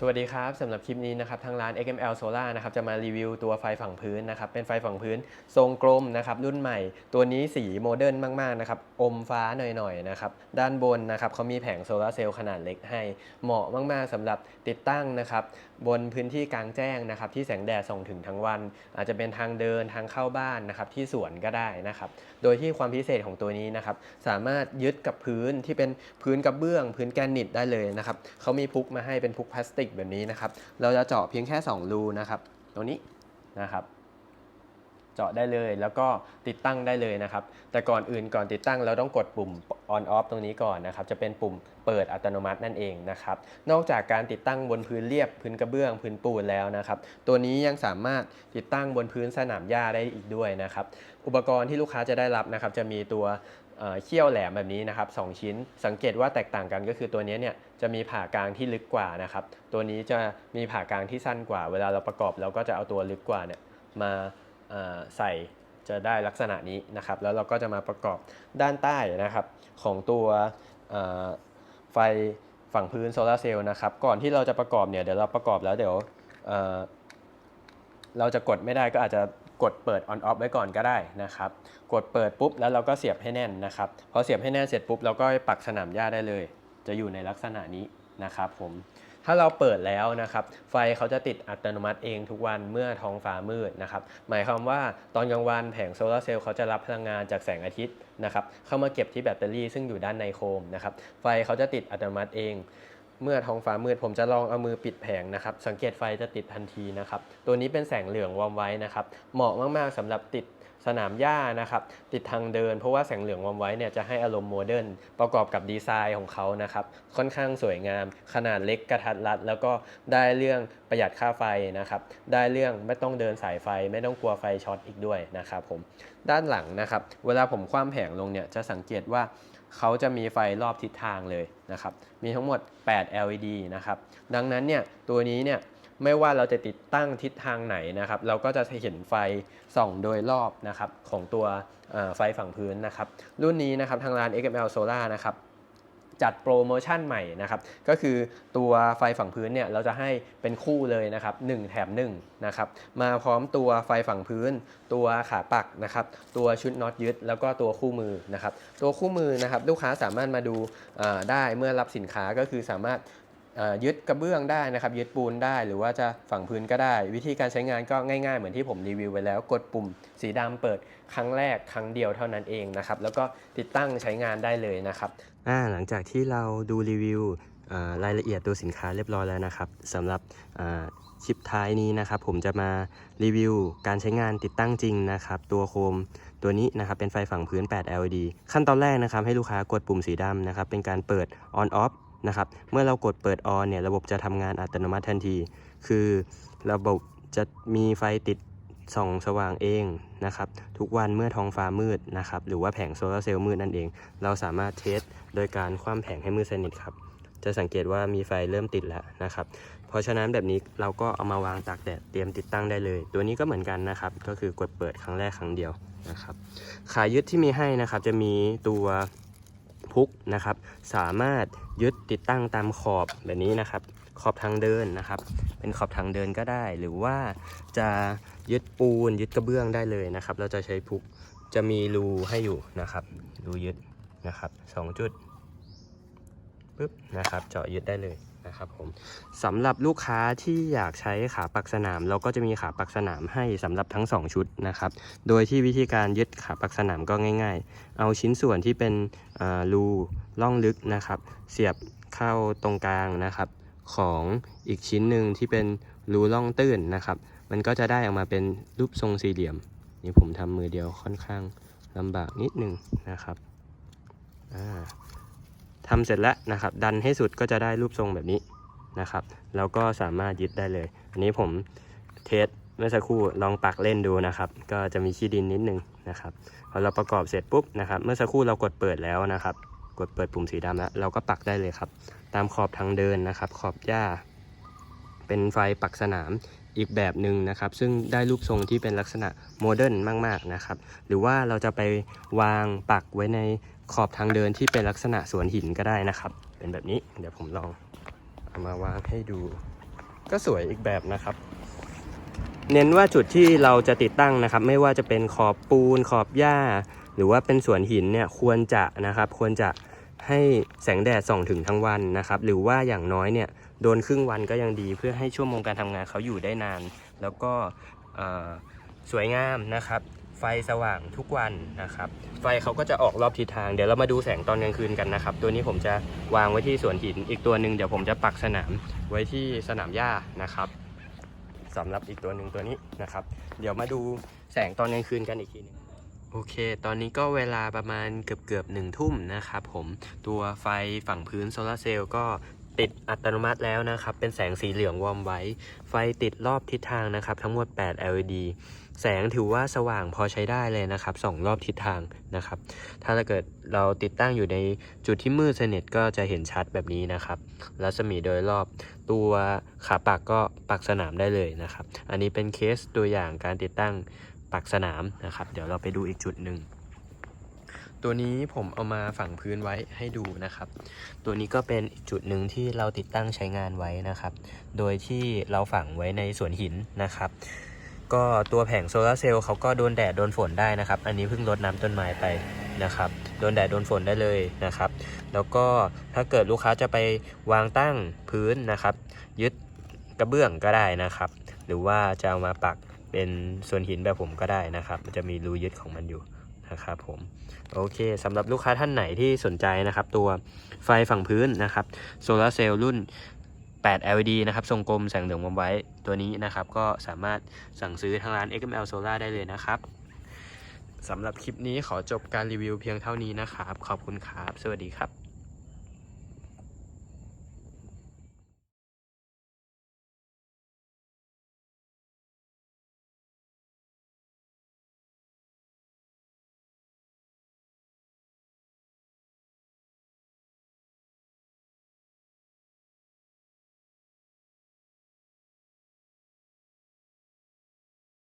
สวัสดีครับสำหรับคลิปนี้นะครับทางร้าน XML Solar นะครับจะมารีวิวตัวไฟฝั่งพื้นนะครับเป็นไฟฝั่งพื้น ทรงกลมนะครับรุ่นใหม่ ตัวนี้สีโมเดิร์นมากๆนะครับอมฟ้าหน่อยๆนะครับด้านบนนะครับเขามีแผงโซลาร์เซลล์ขนาดเล็กให้เหมาะมากๆสำหรับติดตั้งนะครับบนพื้นที่กลางแจ้งนะครับที่แสงแดดส่องถึงทั้งวัน อาจจะเป็นทางเดินทางเข้าบ้านนะครับที่สวนก็ได้นะครับโดยที่ความพิเศษของตัวนี้นะครับสามารถยึดกับพื้นที่เป็นพื้นกระเบื้อง พื้นแกรนิตได้เลยนะครับเขามีพุกมาให้เป็นพุกพลาสติกแบบนี้นะครับ เราจะเจาะเพียงแค่ 2 รูนะครับ ตรงนี้นะครับ เจาะได้เลยแล้วก็ติดตั้งได้เลยนะครับ แต่ก่อนอื่นก่อนติดตั้งเราต้องกดปุ่ม on off ตรงนี้ก่อนนะครับ จะเป็นปุ่มเปิดอัตโนมัตินั่นเองนะครับ นอกจากการติดตั้งบนพื้นเรียบพื้นกระเบื้องพื้นปูนแล้วนะครับ ตัวนี้ยังสามารถติดตั้งบนพื้นสนามหญ้าได้อีกด้วยนะครับ อุปกรณ์ที่ลูกค้าจะได้รับนะครับ จะมีตัว เขี้ยวแหลมแบบนี้นะครับสองชิ้น สังเกตว่าแตกต่างกันก็คือตัวนี้เนี่ยจะมีผ่ากลางที่ลึกกว่านะครับ ตัวนี้จะมีผ่ากลางที่สั้นกว่า เวลาเราประกอบเราก็จะเอาตัวลึกกว่าเนี่ยมาใส่จะได้ลักษณะนี้นะครับ แล้วเราก็จะมาประกอบด้านใต้นะครับของตัวไฟฝั่งพื้นโซลาร์เซลล์นะครับ ก่อนที่เราจะประกอบเนี่ยเดี๋ยวเราประกอบแล้วเดี๋ยวเเราจะกดไม่ได้ก็อาจจะ กดเปิด on off ไว้ก่อนก็ได้นะครับ กดเปิดปุ๊บแล้วเราก็เสียบให้แน่นนะครับ พอเสียบให้แน่นเสร็จปุ๊บเราก็ปปักสนามหญ้าได้เลย จะอยู่ในลักษณะนี้นะครับผม ถ้าเราเปิดแล้วนะครับ ไฟเขาจะติดอัตโนมัติเองทุกวันเมื่อท้องฟ้ามืดนะครับ หมายความว่าตอนกลางวันแผงโซลาร์เซลล์เขาจะรับพลังงานจากแสงอาทิตย์นะครับ เข้ามาเก็บที่แบตเตอรี่ซึ่งอยู่ด้านในโคมนะครับ ไฟเขาจะติดอัตโนมัติเอง เมื่อท้องฟ้ามืดผมจะลองเอามือปิดแผงนะครับ สังเกตไฟจะติดทันทีนะครับ ตัวนี้เป็นแสงเหลืองวอมไว้นะครับ เหมาะมากๆสำหรับติดสนามหญ้านะครับ ติดทางเดินเพราะว่าแสงเหลืองวอมไว้เนี่ยจะให้อารมณ์โมเดิร์นประกอบกับดีไซน์ของเขานะครับ ค่อนข้างสวยงาม ขนาดเล็กกระทัดรัด แล้วก็ได้เรื่องประหยัดค่าไฟนะครับ ได้เรื่องไม่ต้องเดินสายไฟ ไม่ต้องกลัวไฟช็อตอีกด้วยนะครับผมด้านหลังนะครับ เวลาผมคว่ำแผงลงเนี่ยจะสังเกตว่า เขาจะมีไฟรอบทิศทางเลยนะครับ มีทั้งหมด 8 LED นะครับ ดังนั้นเนี่ยตัวนี้เนี่ยไม่ว่าเราจะติดตั้งทิศทางไหนนะครับ เราก็จะเห็นไฟส่องโดยรอบนะครับของตัวไฟฝั่งพื้นนะครับ รุ่นนี้นะครับทางร้าน XML Solar นะครับ จัดโปรโมชั่นใหม่นะครับก็คือตัวไฟฝั่งพื้นเนี่ยเราจะให้เป็นคู่เลยนะครับ1แถม1นะครับมาพร้อมตัวไฟฝั่งพื้น ตัวขาปักนะครับตัวชุดน็อตยึด แล้วก็ตัวคู่มือนะครับตัวคู่มือนะครับลูกค้าสามารถมาดูได้เมื่อรับสินค้าก็คือสามารถยึดกระเบื้องได้นะครับยึดปูนได้หรือว่าจะฝั่งพื้นก็ได้ วิธีการใช้งานก็ง่ายๆ เหมือนที่ผมรีวิวไว้แล้ว กดปุ่มสีดำเปิดครั้งแรกครั้งเดียวเท่านั้นเองนะครับแล้วก็ติดตั้งใช้งานได้เลยนะครับ อ่าหลังจากที่เราดูรีวิวรายละเอียดตัวสินค้าเรียบร้อยแล้วนะครับสำหรับอ่าคลิปท้ายนี้นะครับ ผมจะมารีวิวการใช้งานติดตั้งจริงนะครับ ตัวโคมตัวนี้นะครับเป็นไฟฝั่งพื้น 8 LED ขั้นตอนแรกนะครับ ให้ลูกค้ากดปุ่มสีดำนะครับ เป็นการเปิด on off นะครับเมื่อเรากดเปิด on เนี่ยระบบจะทำงานอัตโนมัติทันที คือระบบจะมีไฟติด ส่องสว่างเองนะครับทุกวันเมื่อท้องฟ้ามืดนะครับหรือว่าแผงโซลาเซลล์มืดนั่นเอง เราสามารถเทสโดยการคว่ำแผงให้มืดสนิทครับจะสังเกตว่ามีไฟเริ่มติดแล้วนะครับ เพราะฉะนั้นแบบนี้เราก็เอามาวางตากแดดเตรียมติดตั้งได้เลย ตัวนี้ก็เหมือนกันนะครับ ก็คือกดเปิดครั้งแรกครั้งเดียวนะครับ ขายึดที่มีให้นะครับจะมีตัวพุกนะครับ สามารถยึดติดตั้งตามขอบแบบนี้นะครับ ขอบทางเดินนะครับ เป็นขอบทางเดินก็ได้ หรือว่าจะยึดปูนยึดกระเบื้องได้เลยนะครับ เราจะใช้พุกจะมีรูให้อยู่นะครับ รูยึดนะครับสองจุดปึ๊บนะครับ เจาะยึดได้เลยนะครับผมสำหรับลูกค้าที่อยากใช้ขาปักสนาม เราก็จะมีขาปักสนามให้สำหรับทั้ง 2 ชุดนะครับ โดยที่วิธีการยึดขาปักสนามก็ง่าย ๆ เอาชิ้นส่วนที่เป็นรูล่องลึกนะครับ เสียบเข้าตรงกลางนะครับ ของอีกชิ้นหนึ่งที่เป็นรูล่องตื้นนะครับ มันก็จะได้ออกมาเป็นรูปทรงสี่เหลี่ยม นี่ผมทำมือเดียวค่อนข้างลำบากนิดนึงนะครับอ่าทำเสร็จแล้วนะครับ ดันให้สุดก็จะได้รูปทรงแบบนี้นะครับ แล้วก็สามารถยึดได้เลย อันนี้ผมเทสเมื่อสักครู่ลองปักเล่นดูนะครับ ก็จะมีขี้ดินนิดนึงนะครับพอเราประกอบเสร็จปุ๊บนะครับ เมื่อสักครู่เรากดเปิดแล้วนะครับ กดเปิดปุ่มสีดำแล้วเราก็ปักได้เลยครับ ตามขอบทางเดินนะครับ ขอบหญ้า เป็นไฟปักสนามอีกแบบหนึ่งนะครับ ซึ่งได้รูปทรงที่เป็นลักษณะโมเดิร์นมากๆนะครับ หรือว่าเราจะไปวางปักไว้ในขอบทางเดินที่เป็นลักษณะสวนหินก็ได้นะครับ เป็นแบบนี้เดี๋ยวผมลองเอามาวางให้ดู ก็สวยอีกแบบนะครับ เน้นว่าจุดที่เราจะติดตั้งนะครับ ไม่ว่าจะเป็นขอบปูนขอบหญ้า หรือว่าเป็นสวนหินเนี่ยควรจะนะครับ ควรจะ ให้แสงแดดส่องถึงทั้งวันนะครับ หรือว่าอย่างน้อยเนี่ยโดนครึ่งวันก็ยังดีเพื่อให้ชั่วโมงการทำงานเขาอยู่ได้นาน แล้วก็สวยงามนะครับ ไฟสว่างทุกวันนะครับ ไฟเขาก็จะออกรอบทิศทาง เดี๋ยวเรามาดูแสงตอนกลางคืนกันนะครับ ตัวนี้ผมจะวางไว้ที่สวนหิน อีกตัวหนึ่งเดี๋ยวผมจะปักสนามไว้ที่สนามหญ้านะครับสำหรับอีกตัวหนึ่งตัวนี้นะครับ เดี๋ยวมาดูแสงตอนกลางคืนกันอีกทีหนึง โอเค ตอนนี้ก็เวลาประมาณเกือบเกือบหนึ่งทุ่มนะครับผม ตัวไฟฝั่งพื้นโซลาร์เซลล์ก็ติดอัตโนมัติแล้วนะครับ เป็นแสงสีเหลืองวอร์มไว้ ไฟติดรอบทิศทางนะครับ ทั้งหมด 8 LED แสงถือว่าสว่างพอใช้ได้เลยนะครับสองรอบทิศทางนะครับ ถ้าเกิดเราติดตั้งอยู่ในจุดที่มืดสนิทก็จะเห็นชัดแบบนี้นะครับ รัศมีโดยรอบตัวขาปักก็ปักสนามได้เลยนะครับ อันนี้เป็นเคสตัวอย่างการติดตั้ง ปักสนามนะครับ เดี๋ยวเราไปดูอีกจุดหนึ่ง ตัวนี้ผมเอามาฝังพื้นไว้ให้ดูนะครับ ตัวนี้ก็เป็นอีกจุดหนึ่งที่เราติดตั้งใช้งานไว้นะครับ โดยที่เราฝังไว้ในสวนหินนะครับ ก็ตัวแผงโซลาร์เซลล์เขาก็โดนแดดโดนฝนได้นะครับ อันนี้เพิ่งรดน้ำต้นไม้ไปนะครับโดนแดดโดนฝนได้เลยนะครับ แล้วก็ถ้าเกิดลูกค้าจะไปวางตั้งพื้นนะครับ ยึดกระเบื้องก็ได้นะครับ หรือว่าจะเอามาปัก เป็นส่วนหินแบบผมก็ได้นะครับ มันจะมีรูยึดของมันอยู่นะครับผมโอเคสำหรับลูกค้าท่านไหนที่สนใจนะครับ ตัวไฟฝั่งพื้นนะครับโซลาร์เซลล์รุ่น 8 LED นะครับ ทรงกลมแสงเหลืองวอมไว้ตัวนี้นะครับ ก็สามารถสั่งซื้อทางร้าน XML Solar ได้เลยนะครับสำหรับคลิปนี้ขอจบการรีวิวเพียงเท่านี้นะครับ ขอบคุณครับ สวัสดีครับ